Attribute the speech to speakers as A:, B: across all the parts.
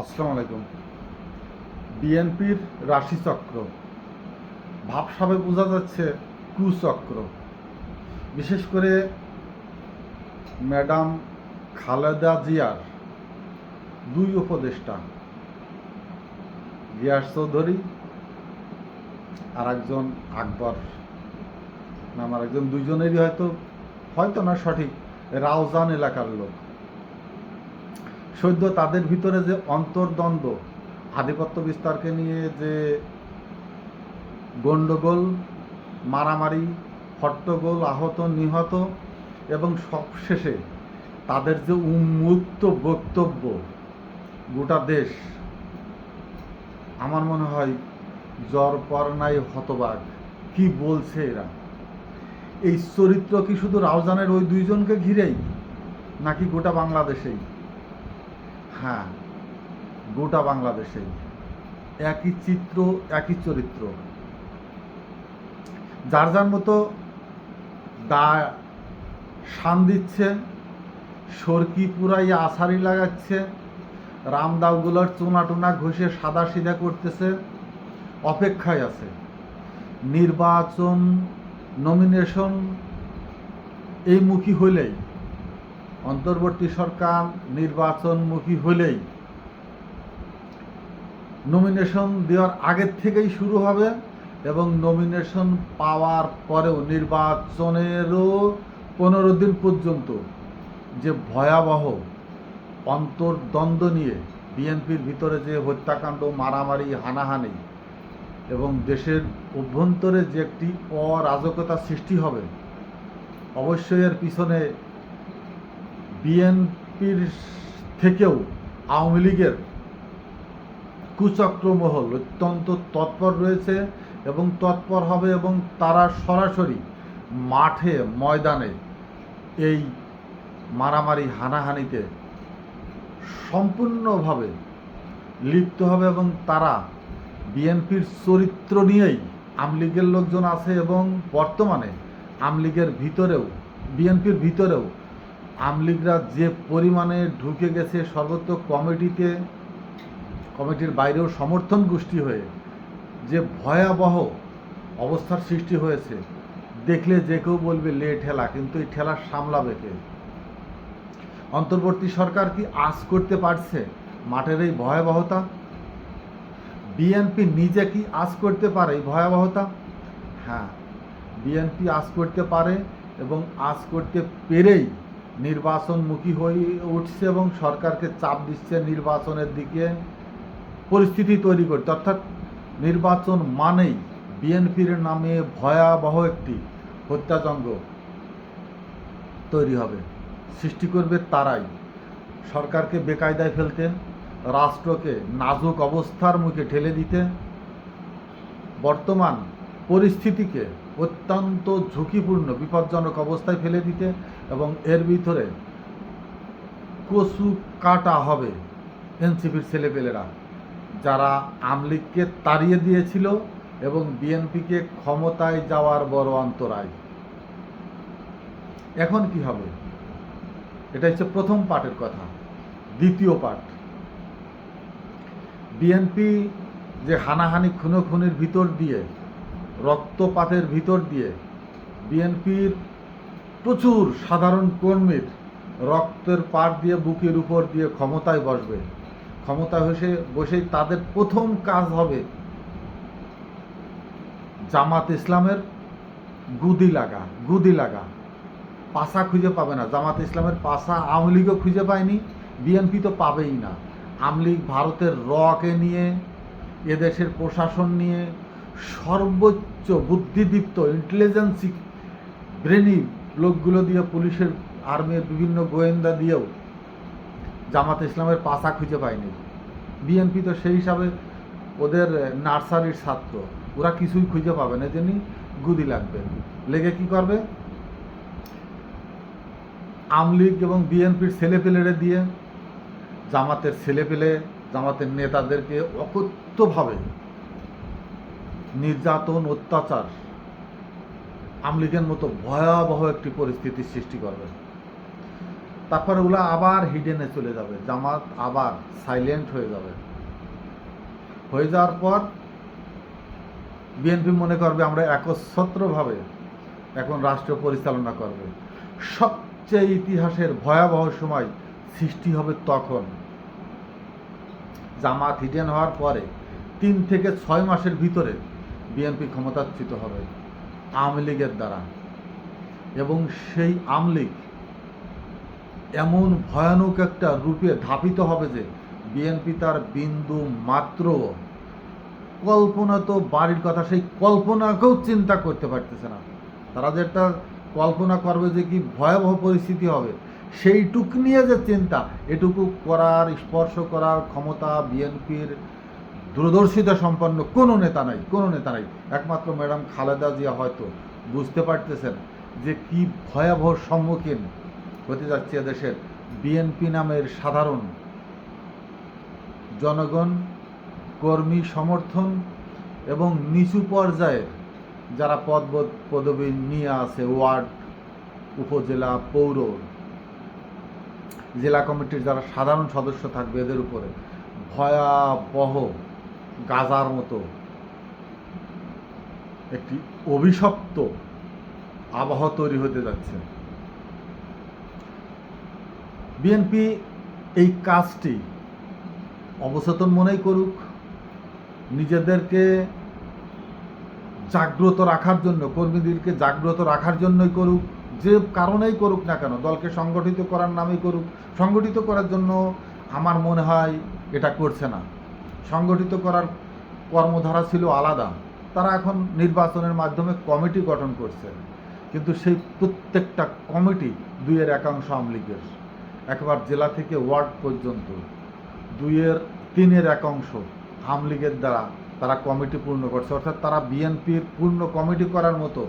A: আসসালামু আলাইকুম। বিএনপির রাশিচক্র ভাবসাবে বোঝা যাচ্ছে কুচক্র। বিশেষ করে ম্যাডাম খালেদা জিয়ার দুই উপদেষ্টা, গিয়াস চৌধুরী আর একজন আকবর। নাম আর একজন দুইজনেরই হয়তো হয়তো না সঠিক, রাউজান এলাকার লোক। সদ্য তাদের ভিতরে যে অন্তর্দ্বন্দ্ব, আধিপত্য বিস্তারকে নিয়ে যে গণ্ডগোল, মারামারি, হট্টগোল, আহত, নিহত এবং সবশেষে তাদের যে উন্মুক্ত বক্তব্য, গোটা দেশ, আমার মনে হয় জ্বর নাই হতবাক। কি বলছে এরা? এই চরিত্র কি শুধু রাউজানের ওই দুইজনকে ঘিরেই, নাকি গোটা বাংলাদেশেই? হ্যাঁ গোটা বাংলাদেশেই একই চিত্র, একই চরিত্র। যার যার মতো দা শান দিচ্ছে সরকি পুরাই আছাড়ি লাগাচ্ছে রামদাওগুলোর চুনা টুনা ঘষে সাদা সিধা করতেছে, অপেক্ষায় আছে। নির্বাচন নমিনেশন এই মুখী হইলেই অন্তর্বর্তী সরকার নির্বাচনমুখী হলেই নমিনেশন দেওয়ার আগের থেকেই শুরু হবে এবং নমিনেশন পাওয়ার পরেও নির্বাচনেরও পনেরো দিন পর্যন্ত যে ভয়াবহ অন্তর্দ্বন্দ্ব নিয়ে বিএনপির ভিতরে যে হত্যাকাণ্ড, মারামারি, হানাহানি এবং দেশের অভ্যন্তরে যে একটি অরাজকতা সৃষ্টি হবে, অবশ্যই এর পিছনে বিএনপির থেকেও আওয়ামী লীগের কুচক্রমহল অত্যন্ত তৎপর রয়েছে এবং তৎপর হবে এবং তারা সরাসরি মাঠে, ময়দানে এই মারামারি, হানাহানিতে সম্পূর্ণভাবে লিপ্ত হবে এবং তারা বিএনপির চরিত্র নিয়েই আমলিগের লোকজন আছে এবং বর্তমানে আমলীগের ভিতরেও, বিএনপির ভিতরেও আমলিগরা যে পরিমাণে ঢুকে গেছে সর্বত্র কমিটিতে, কমিটির বাইরেও সমর্থন গোষ্ঠী হয়ে যে ভয়াবহ অবস্থার সৃষ্টি হয়েছে, দেখলে যে কেউ বলবে, লে ঠেলা, কিন্তু এই ঠেলা সামলাবে কে? অন্তর্বর্তী সরকার কি আজ করতে পারছে মাঠের এই ভয়াবহতা? বিএনপি নিজে কি আজ করতে পারে এই ভয়াবহতা? হ্যাঁ বিএনপি আজ করতে পারে এবং আজ করতে পেরেই নির্বাচনমুখী হয়ে উঠছে এবং সরকারকে চাপ দিচ্ছে নির্বাচনের দিকে পরিস্থিতি তৈরি করতে। অর্থাৎ নির্বাচন মানেই বিএনপির নামে ভয়াবহ একটি হত্যাযজ্ঞ তৈরি হবে। সৃষ্টি করবে তারাই। সরকারকে বেকায়দায় ফেলতে রাষ্ট্রকে নাজুক অবস্থার মুখে ঠেলে দিতে বর্তমান পরিস্থিতিকে অত্যন্ত ঝুঁকিপূর্ণ, বিপজ্জনক অবস্থায় ফেলে দিতে এবং এর ভিতরে কচু কাটা হবে এনসিপির ছেলেপেলেরা। যারা আমলিগকে তাড়িয়ে দিয়েছিল এবং বিএনপিকে ক্ষমতায় যাওয়ার বড় অন্তরায়। এখন কি হবে? এটা হচ্ছে প্রথম পার্টের কথা। দ্বিতীয় পার্ট। বিএনপি যে হানাহানি খুনোখুনির ভিতর দিয়ে, রক্তপাতের ভিতর দিয়ে, বিএনপির প্রচুর সাধারণ কর্মীর রক্তের পার দিয়ে, বুকের উপর দিয়ে ক্ষমতায় বসবে। ক্ষমতা ক্ষমতায় বসে তাদের প্রথম কাজ হবে জামাত ইসলামের গুদি লাগা গুদি লাগা। পাশা খুঁজে পাবে না। জামাত ইসলামের পাশা আওয়ামী লীগও খুঁজে পায়নি, বিএনপি তো পাবেই না। আওয়ামী লীগ ভারতের রকে নিয়ে, এদেশের প্রশাসন নিয়ে সর্বোচ্চ বুদ্ধিদীপ্ত ইন্টেলিজেন্সি ব্রেনি লোকগুলো দিয়ে পুলিশের আর্মির বিভিন্ন গোয়েন্দা দিয়েও জামাত ইসলামের পাশা খুঁজে পায়নি। বিএনপি তো সেই হিসাবে ওদের নার্সারির ছাত্র। ওরা কিছুই খুঁজে পাবে না জন্যই গুদি লাগবে। লেগে কি করবে? আমলিগ এবং বিএনপির ছেলে ছেলেপেলেরে দিয়ে জামাতের ছেলেপেলে, জামাতের নেতাদেরকে অকথ্যভাবে নির্যাতন, অত্যাচার আমলিগের মতো ভয়াবহ একটি পরিস্থিতির সৃষ্টি করবে। তারপরে ওগুলো আবার হিডেনে চলে যাবে, জামাত আবার সাইলেন্ট হয়ে যাবে। হয়ে যাওয়ার পর বিএনপি মনে করবে আমরা একচ্ছত্রভাবে এখন রাষ্ট্র পরিচালনা করবে। সবচেয়ে ইতিহাসের ভয়াবহ সময় সৃষ্টি হবে তখন। জামাত হিডেন হওয়ার পরে তিন থেকে ছয় মাসের ভিতরে বিএনপি ক্ষমতাচ্যুত হবে। আওয়ামী লীগের দ্বারা। এবং সেই আওয়ামী এমন ভয়ানক একটা রূপে ধাপিত হবে যে, বিএনপি তার বিন্দু মাত্র কল্পনা তো বাড়ির কথা, সেই কল্পনাকেও চিন্তা করতে পারতেছে না। তারা যেটা কল্পনা করবে যে কি ভয়াবহ পরিস্থিতি হবে, সেইটুক নিয়ে যে চিন্তা, এটুকু করার, স্পর্শ করার ক্ষমতা বিএনপির দূরদর্শিতা সম্পন্ন কোনো নেতা নাই, কোনো নেতা নাই। একমাত্র ম্যাডাম খালেদা জিয়া হয়তো বুঝতে পারতেছেন যে কি ভয়াবহ সম্মুখীন হতে যাচ্ছে দেশের বিএনপি নামের সাধারণ জনগণ, কর্মী, সমর্থন এবং নিচু পর্যায়ের যারা পদ পদবি নিয়ে আছে, ওয়ার্ড, উপজেলা, পৌর, জেলা কমিটির যারা সাধারণ সদস্য থাকবে এদের উপরে ভয়াবহ গাজার মতো একটি অভিশপ্ত আবহাওয়া তৈরি হতে যাচ্ছে। বিএনপি এই কাজটি অবচেতন মনেই করুক, নিজেদেরকে জাগ্রত রাখার জন্য, কর্মীদেরকে জাগ্রত রাখার জন্যই করুক, যে কারণেই করুক না কেন, দলকে সংগঠিত করার নামেই করুক। সংগঠিত করার জন্য আমার মনে হয় এটা করছে না। সংগঠিত করার কর্মধারা ছিল আলাদা। তারা এখন নির্বাচনের মাধ্যমে কমিটি গঠন করছে। কিন্তু সেই প্রত্যেকটা কমিটি দুইয়ের একাংশ আওয়ামী লীগের। একবার জেলা থেকে ওয়ার্ড পর্যন্ত। দুইয়ের, তিনের একাংশ আওয়ামী লীগের দ্বারা তারা কমিটি পূর্ণ করছে। অর্থাৎ তারা বিএনপির পূর্ণ কমিটি করার মতো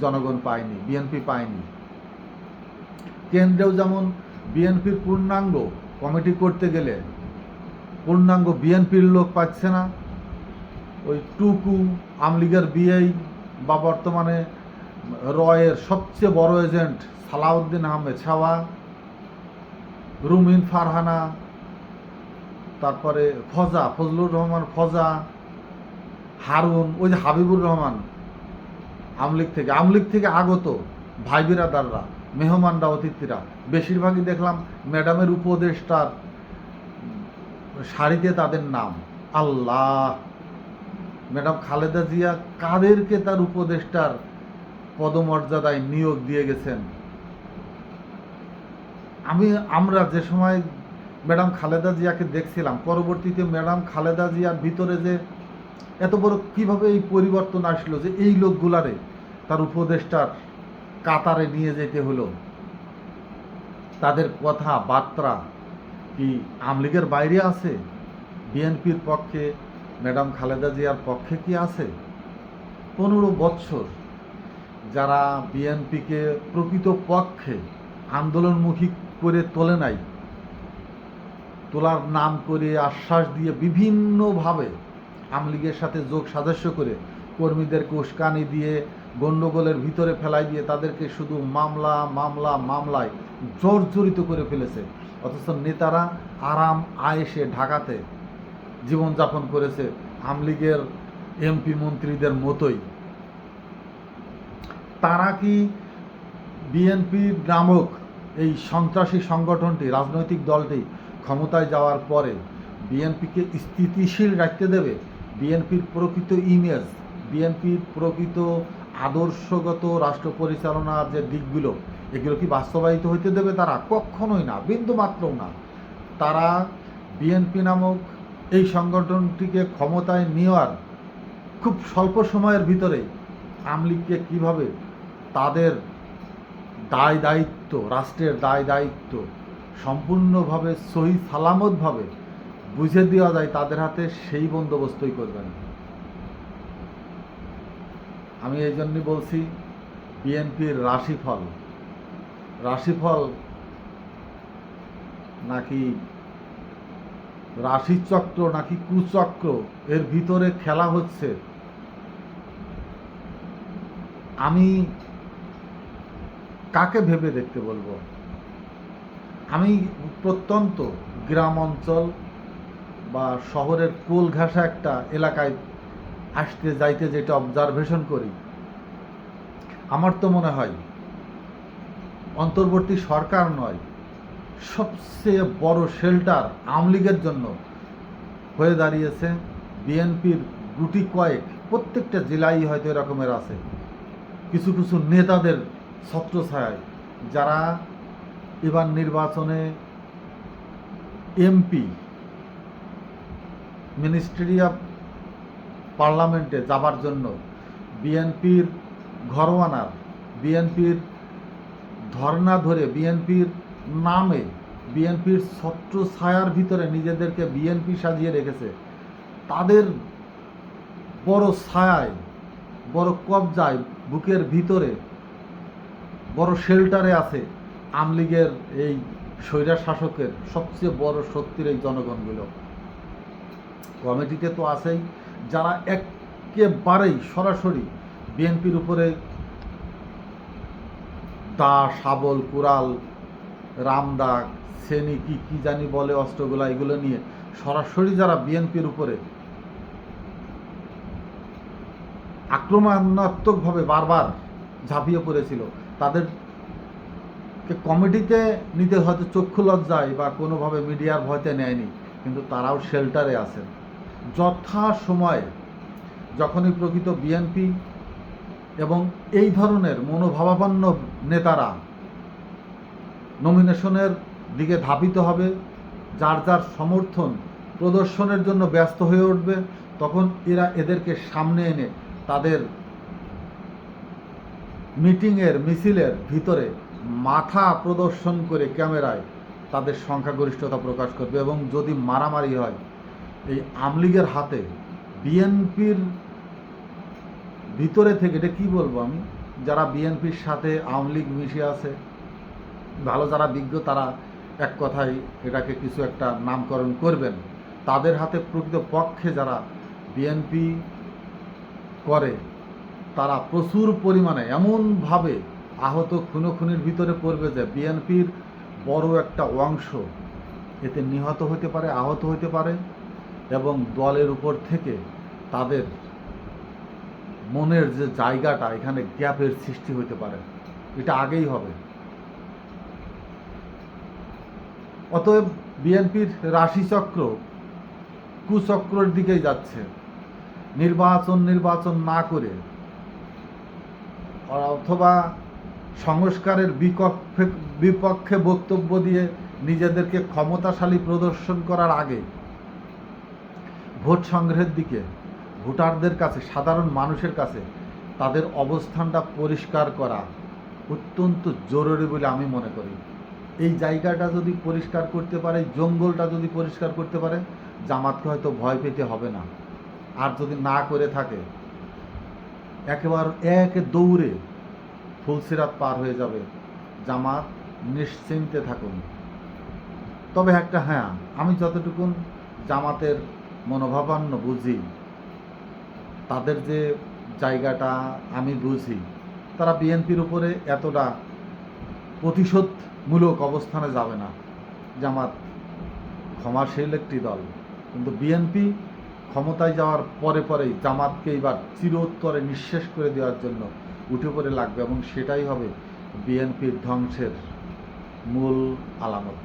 A: জনগণ পায়নি, বিএনপি পায়নি। কেন্দ্রেও যেমন বিএনপির পূর্ণাঙ্গ কমিটি করতে গেলে পূর্ণাঙ্গ বিএনপির লোক পাচ্ছে না। ওই টুকু আমলিগের বিএই বা বর্তমানে রয়ের সবচেয়ে বড় এজেন্ট সালাউদ্দিন আহমেদ ছাওয়া, রুমিন ফারহানা, তারপরে ফজা, ফজলুর রহমান ফজা, হারুন, ওই যে হাবিবুর রহমান আমলিগ থেকে আমলিগ থেকে আগত ভাই বিরাদাররা, মেহমানরা, অতিথিরা। বেশিরভাগই দেখলাম ম্যাডামের উপদেষ্টার শাড়িতে তাদের নাম। আল্লাহ। ম্যাডাম খালেদা জিয়া কাদেরকে তার উপদেষ্টার পদমর্যাদায় নিয়োগ দিয়ে গেছেন? আমি, আমরা যে সময় ম্যাডাম খালেদা জিয়াকে দেখছিলাম, পরবর্তীতে ম্যাডাম খালেদা জিয়ার ভিতরে যে এত বড় কীভাবে এই পরিবর্তন আসলো যে এই লোকগুলারে তার উপদেষ্টার কাতারে নিয়ে যেতে হলো, তাদের কথা, বার্তা কি আমলিগের বাইরে আছে? বিএনপির পক্ষে, ম্যাডাম খালেদা জিয়ার পক্ষে কি আছে? পনেরো বৎসর যারা বিএনপিকে প্রকৃত পক্ষে আন্দোলনমুখী করে তোলে নাই, তোলার নাম করে আশ্বাস দিয়ে বিভিন্নভাবে আমলিগের সাথে যোগ সাদস্য করে কর্মীদেরকে উস্কানি দিয়ে, গণ্ডগোলের ভিতরে ফেলাই দিয়ে তাদেরকে শুধু মামলা মামলা, মামলায় জর্জরিত করে ফেলেছে। অথচ নেতারা আরাম আয়েসে ঢাকাতে জীবনযাপন করেছে আমলিগের এমপি মন্ত্রীদের মতোই। তারা কি বিএনপি নামক এই সন্ত্রাসী সংগঠনটি, রাজনৈতিক দলটি ক্ষমতায় যাওয়ার পরে বিএনপিকে স্থিতিশীল রাখতে দেবে? বিএনপির প্রকৃত ইমেজ বিএনপির প্রকৃত আদর্শগত রাষ্ট্র পরিচালনার যে দিকগুলো এগুলো কি বাস্তবায়িত হইতে দেবে তারা? কখনোই না বিন্দু মাত্রও না। তারা বিএনপি নামক এই সংগঠনটিকে ক্ষমতায় নেওয়ার খুব স্বল্প সময়ের ভিতরে আমলিগকে কীভাবে তাদের দায় দায়িত্ব, রাষ্ট্রের দায় দায়িত্ব সম্পূর্ণভাবে, সহি সালামতভাবে বুঝে দেওয়া যায় তাদের হাতে, সেই বন্দোবস্তই করবেন। আমি এই জন্যই বলছি, বিএনপির রাশিফল রাশিফল নাকি রাশিচক্র নাকি কুচক্র, এর ভিতরে খেলা হচ্ছে। আমি কাকে ভেবে দেখতে বলব? আমি প্রত্যন্ত গ্রাম অঞ্চল বা শহরের কোল ঘাসা একটা এলাকায় আসতে যাইতে যেটা অবজারভেশন করি, আমার তো মনে হয় অন্তর্বর্তী সরকার নয়, সবচেয়ে বড় শেল্টার আওয়ামী লীগের জন্য হয়ে দাঁড়িয়েছে বিএনপির গুটি কয়েক। প্রত্যেকটা জেলায় হয়তো এরকমের আছে। কিছু কিছু নেতাদের ছত্রছায়ায় যারা এবার নির্বাচনে এমপি মিনিস্ট্রি অফ পার্লামেন্টে যাবার জন্য বিএনপির ঘরোয়ানার বিএনপির ধর্না ধরে বিএনপির নামে, বিএনপির ছত্র ছায়ার ভিতরে নিজেদেরকে বিএনপি সাজিয়ে রেখেছে। তাদের বড় ছায়ায়, বড় কবজায়, বুকের ভিতরে বড় শেল্টারে আছে আমলিগের এই স্বৈরা শাসকের সবচেয়ে বড় শক্তির এই জনগণগুলো। কমিটিতে তো আছেই। যারা একেবারেই সরাসরি বিএনপির উপরে দা শাবল, কুড়াল রামদা সেনি, কি কি জানি বলে অস্ত্রগুলা, এগুলো নিয়ে সরাসরি যারা বিএনপির উপরে আক্রমণাত্মকভাবে বারবার ঝাঁপিয়ে পড়েছিল, তাদেরকে কমিটিতে নিতে হয়তো চক্ষু লজ্জায় বা কোনোভাবে মিডিয়ার ভয়তে নেয়নি, কিন্তু তারাও শেল্টারে আছেন। যথা সময়ে যখনই প্রকৃত বিএনপি এবং এই ধরনের মনোভাবাপন্ন নেতারা নমিনেশনের দিকে ধাবিত হবে, যার যার সমর্থন প্রদর্শনের জন্য ব্যস্ত হয়ে উঠবে, তখন এরা এদেরকে সামনে এনে তাদের মিটিংয়ের মিছিলের ভিতরে মাথা প্রদর্শন করে ক্যামেরায় তাদের সংখ্যাগরিষ্ঠতা প্রকাশ করবে এবং যদি মারামারি হয়, এই আমলিগের হাতে বিএনপির ভিতরে থেকে, এটা কি বলব আমি? যারা বিএনপির সাথে আওয়ামী লীগ মিশে আছে, ভালো যারা বিজ্ঞ, তারা এক কথায় এটাকে কিছু একটা নামকরণ করবেন। তাদের হাতে প্রকৃত পক্ষে যারা বিএনপি করে, তারা প্রচুর পরিমাণে এমনভাবে আহত খুনোখুনির ভিতরে পড়বে যে বিএনপির বড় একটা অংশ এতে নিহত হতে পারে, আহত হতে পারে এবং দলের উপর থেকে তাদের মনের যে জায়গাটা, এখানে গ্যাপের সৃষ্টি হতে পারে। এটা আগেই হবে। অতএব বিএনপির রাশিচক্র কুচক্রের দিকেই যাচ্ছে। নির্বাচন নির্বাচন না করে অথবা সংস্কারের বিপক্ষে বিপক্ষে বক্তব্য দিয়ে নিজেদেরকে ক্ষমতাশালী প্রদর্শন করার আগে ভোট সংগ্রহের দিকে ভোটারদের কাছে, সাধারণ মানুষের কাছে তাদের অবস্থানটা পরিষ্কার করা অত্যন্ত জরুরি বলে আমি মনে করি। এই জায়গাটা যদি পরিষ্কার করতে পারে জঙ্গলটা যদি পরিষ্কার করতে পারে, জামাতকে হয়তো ভয় পেতে হবে না। আর যদি না করে থাকে, একেবারে এক দৌড়ে ফুলসিরাত পার হয়ে যাবে। জামাত নিশ্চিন্তে থাকুন। তবে একটা হ্যাঁ আমি যতটুকুন জামাতের মনোভাবান্ন বুঝি তাদের যে জায়গাটা আমি বুঝি, তারা বিএনপির উপরে এতটা প্রতিশোধমূলক অবস্থানে যাবে না। জামাত ক্ষমাশীল একটি দল। কিন্তু বিএনপি ক্ষমতায় যাওয়ার পরে পরেই জামাতকে এবার চিরোত্তরে নিঃশেষ করে দেওয়ার জন্য উঠে পড়ে লাগবে এবং সেটাই হবে বিএনপির ধ্বংসের মূল আলামত।